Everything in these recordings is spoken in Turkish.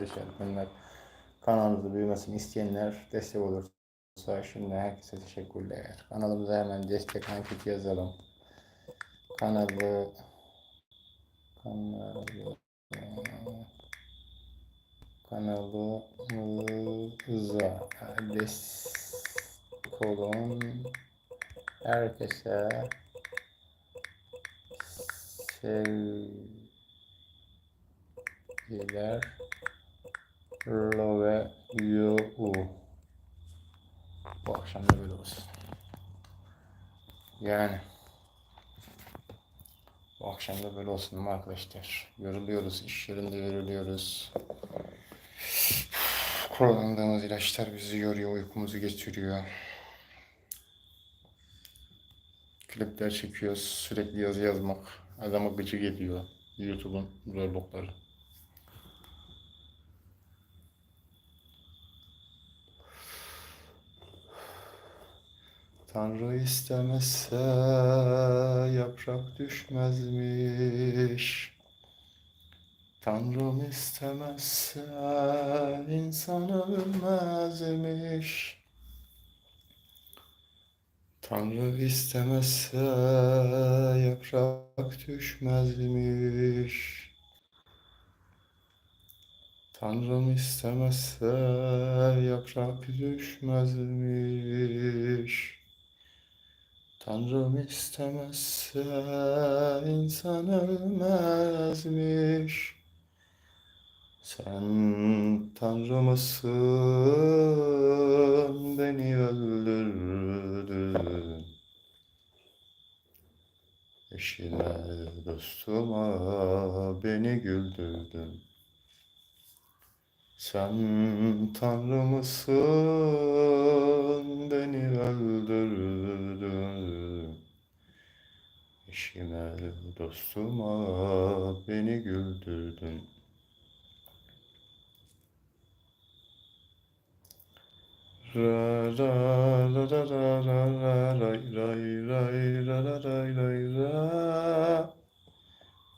soru işaretmenler kanalımızı büyümesini isteyenler destek olursa şimdi herkese teşekkürler. Kanalımıza hemen destek anketi yazalım. Kanalı kanalı kanalımıza destek olun. Herkese sevgiler Love you. Bu akşam da böyle olsun. Yani bu akşam da böyle olsun değil mi arkadaşlar? Yoruluyoruz, iş yerinde yoruluyoruz. Kullandığımız ilaçlar bizi yoruyor, uykumuzu geçiriyor. Klipler çekiyoruz, sürekli yazı yazmak. Adama gıcı geliyor. YouTube'un zorlukları. Tanrı istemezse yaprak düşmezmiş. Tanrım istemezse insan ölmezmiş. Tanrı istemezse yaprak düşmezmiş. Tanrım istemezse yaprak düşmezmiş. Tanrım istemezse insan ölmezmiş. Sen Tanrı mısın beni öldürdün. Eşime dostuma beni güldürdün. Sen Tanrı mısın dostuma beni güldürdün. Ra ra ra ra ra ra ra ray ray ray ra ra ray ray ra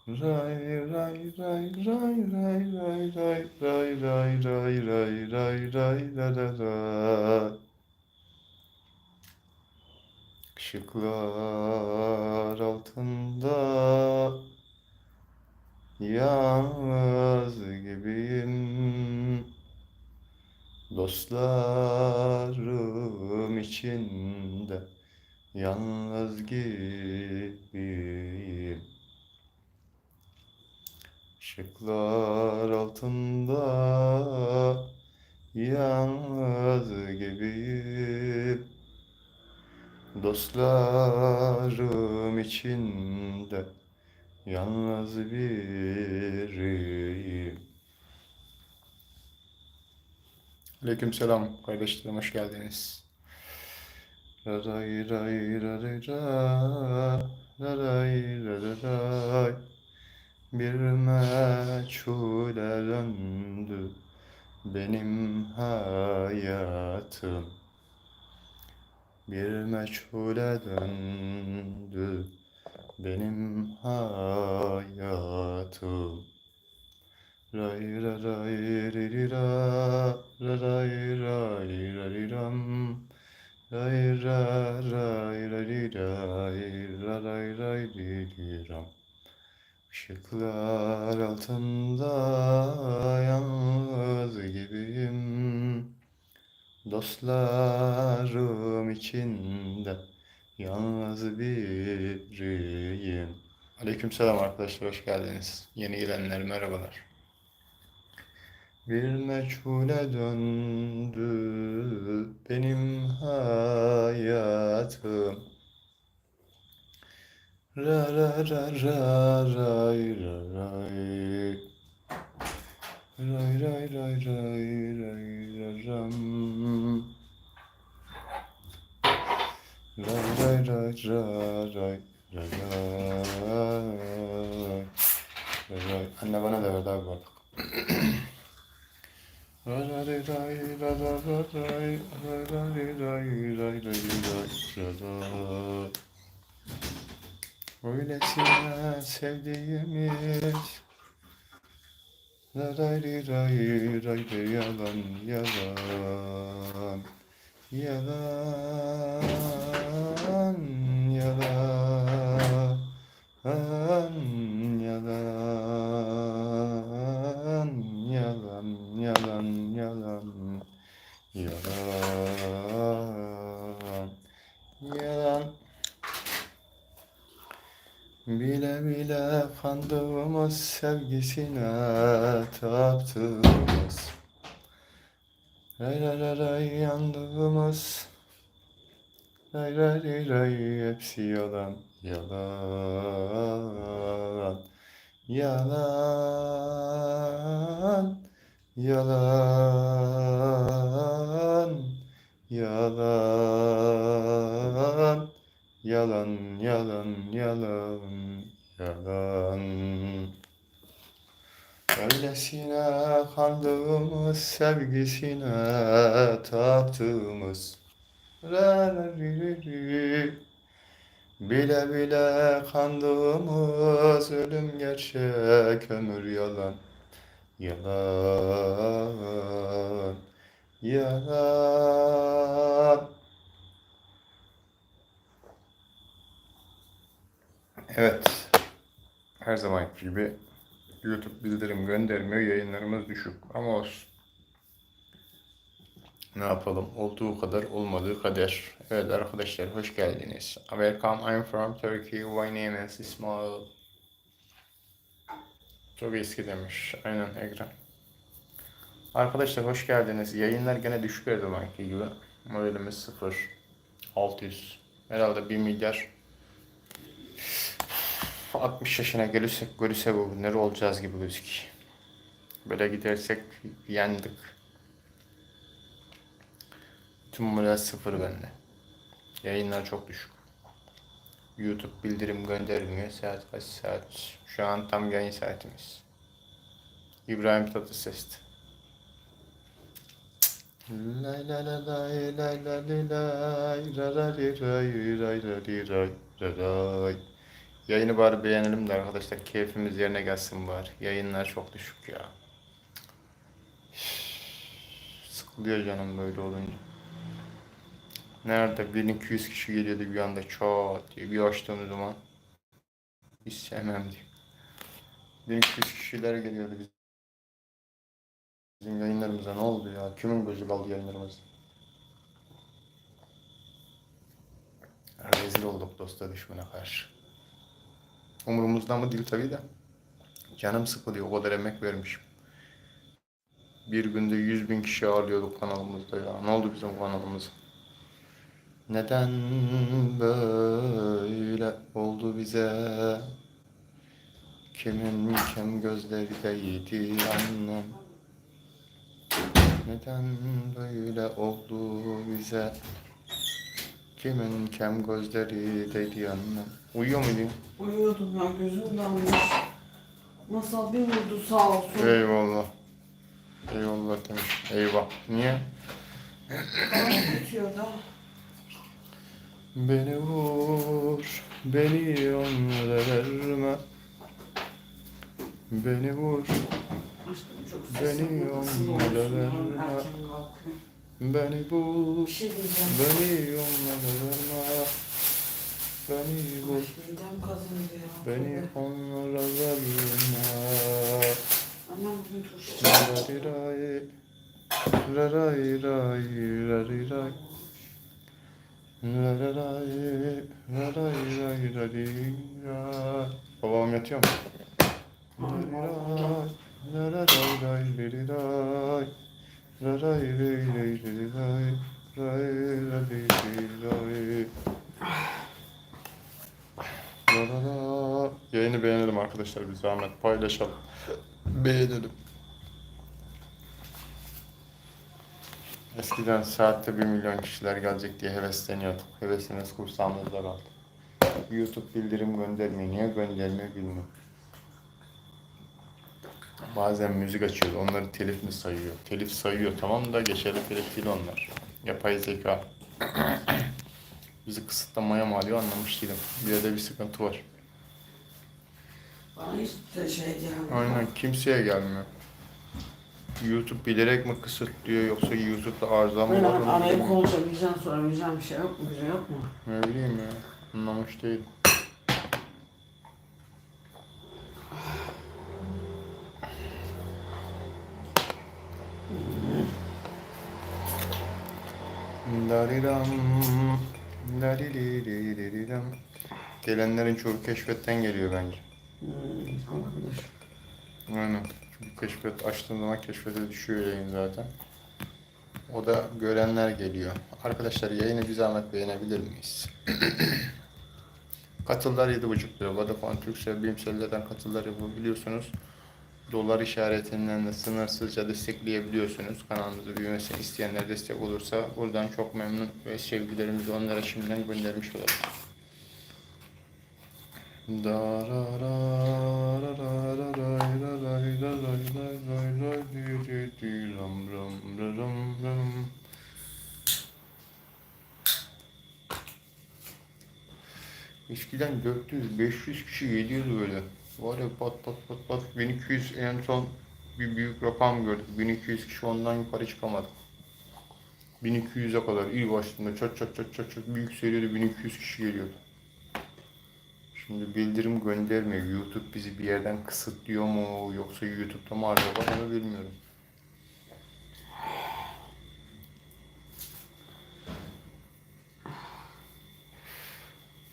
Ray ray ray ray ray ray ray ray ray ray ray ray ray ra ra ra Işıklar altında yalnız gibiyim. Dostlarım içinde yalnız gibiyim. Işıklar altında yalnız gibiyim Dostlarım içinde yalnız biriyim Aleykümselam kardeşlerim hoş geldiniz. Ray ray ray ray ray ray ray bir meçhule döndü benim hayatım bir meçhule döndü benim hayatım Ray ra ray ri ra ra ray ray ra ri ram. Ray ra ray ra ri ray ra ray ray ri ri ram. Işıklar altında yalnız gibiyim. Dostlarım içinde yalnız biriyim. Aleykümselam arkadaşlar hoş geldiniz. Yeni gelenler merhabalar. Bir meçhule döndü benim hayatım. Ra ra ra ra ray ra ray. Ray ray ray ray ray ra ram Ray ray ray ra ray ra ray Ray ray Anne bana da ver abi ra ray ray ra ra ra ray ra ra ray ray ray ray ray ra ra Öylesine sevdiğimiz Ray ray ray ray ray yalan yalan Yalan yalan yalan yalan yalan yalan yalan yalan. Bile bile kandığımız sevgisine taptığımız Ray ray ray ray yandığımız. Ray ray ray ray hepsi yalan Yalan. Yalan Yalan Yalan. Yalan yalan yalan yalan Öylesine kandığımız sevgisine ri. Bile bile kandığımız ölüm gerçek ömür yalan Yalan Yalan Evet her zamanki gibi YouTube bildirim göndermiyor yayınlarımız düşük ama olsun ne yapalım? Olduğu kadar olmadığı kader. Evet arkadaşlar hoş geldiniz. Welcome, I'm from Turkey. My name is İsmail. Çok eski demiş. Aynen ekran. Arkadaşlar hoş geldiniz. Yayınlar gene düşük her zamanki gibi. Modelimiz 0. 600. Herhalde 1 milyar 60 yaşına gelirsek görürse bu günleri olacağız gibi gözüküyor. Böyle gidersek yendik. Tüm moral sıfır bende. Yayınlar çok düşük. YouTube bildirim göndermiyor. Saat kaç saat? Şu an tam yayın saatimiz. İbrahim Tatlıses'ti. Lay lay lay lay lay lay lay lay ra ra ri ray ray ra Yayını bari beğenelim de arkadaşlar keyfimiz yerine gelsin bari. Yayınlar çok düşük ya. Sıkılıyor canım böyle olunca. Nerede 1200 kişi geliyordu bir anda çat diye bir açtığımız zaman hiç sevmem diye. 1200 kişiler geliyordu biz- bizim yayınlarımıza ne oldu ya? Kimin gözü kaldı yayınlarımız? Rezil olduk dosta düşmana karşı. Umurumuzda mı değil tabii de. Canım sıkılıyor. O kadar emek vermişim. Bir günde 100 bin kişi ağırlıyorduk kanalımızda ya. Ne oldu bizim kanalımız? Neden böyle oldu bize? Kimin kem gözlerindeydi annem? Neden böyle oldu bize? Kimin kem gözlerindeydi annem? Uyuyor muydun? Uyuyordum ya gözüm dalmış. Masal bir vurdu sağ olsun. Eyvallah. Eyvallah demiş. Eyvah. Niye? Bana bitiyor da. Beni vur, beni onlara verme. Beni vur, Aşkım çok Beni sesim onlara olsun verme. beni bul, Bir şey diyeceğim. beni onlara verme. Beni bul, midem kazındı ya. beni onlara verme. Annem bugün turşu rariray, rariray. Rariray, rariray, rariray. Babam yatıyor mu? Rariray, rariray, rariray. Raray, ray, ray, rariray. Ray, ray, ray, ray. Rarara. Yayını beğenelim arkadaşlar bir zahmet paylaşalım. Beğenelim. Eskiden saatte 1 milyon kişiler gelecek diye hevesleniyorduk. Hevesimiz kursağımızda kaldı. YouTube bildirim göndermiyor. Niye göndermiyor bilmiyorum. Bazen müzik açıyor. Onları telif mi sayıyor? Telif sayıyor tamam da geçerli telif değil onlar. Yapay zeka. Bizi kısıtlamaya mı alıyor anlamış değilim. Bir yerde bir sıkıntı var. Bana hiç de şey gelmiyor. Aynen kimseye gelmiyor. YouTube bilerek mi kısıtlıyor yoksa YouTube'da arıza mı Ben var? onu arayıp bilmiyorum. konuşabileceğim, sorabileceğim bir şey yok mu? Bir şey yok mu? Ne bileyim ya. Anlamış değilim. Dariram. Gelenlerin çoğu keşfetten geliyor bence. Hmm, olabilir. Aynen. Çünkü keşfet açtığım zaman keşfete düşüyor yayın zaten. O da görenler geliyor. Arkadaşlar yayını bir zahmet beğenebilir miyiz? Katıllar 7,5 lira. Vodafone Turkcell bilimsellerden katıllar yapabiliyorsunuz. Dolar işaretinden de sınırsızca destekleyebiliyorsunuz. Kanalımızı büyümesini isteyenler destek olursa buradan çok memnun ve sevgilerimizi onlara şimdiden göndermiş ram. Eskiden 400 500 kişi geliyordu böyle. Var ya pat pat pat pat 1200 en son bir büyük rakam gördük. 1200 kişi ondan yukarı çıkamadı. 1200'e kadar ilk başında çat çat çat çat çat büyük seriyordu 1200 kişi geliyordu. Şimdi bildirim göndermiyor. YouTube bizi bir yerden kısıtlıyor mu yoksa YouTube'da mı arıyor var onu bilmiyorum.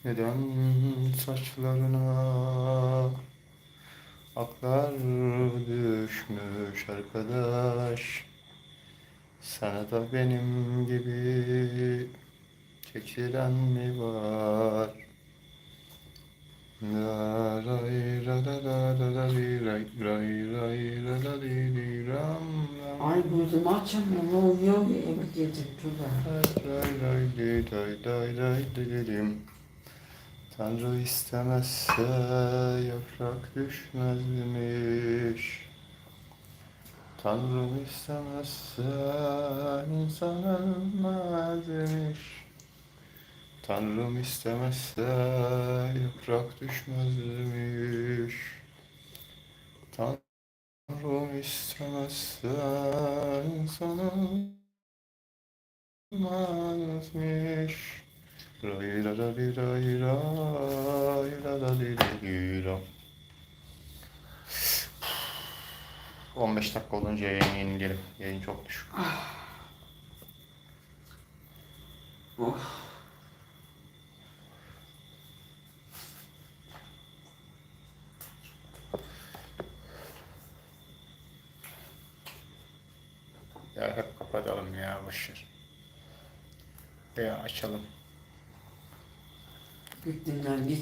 Neden saçlarına aklar düşmüş arkadaş? Sana da benim gibi çekilen mi var? La ray ra ra ra ra ra ray ray ray ra ra ri ri ram. Ay gözümü açamıyorum. Ne oluyor? Yemek yedim. Tövbe. Ray ray di day day day di di dim. Tanrı istemezse yaprak düşmezmiş. Tanrı istemezse insan ölmezmiş. Tanrım istemezse yaprak düşmezmiş. Tanrım istemezse insan ölmezmiş. 15 dakika olunca yayın yenileyelim. Yayın çok düşük. Oh. Ya hep kapatalım ya boşver. Veya açalım. Gittiğinden git.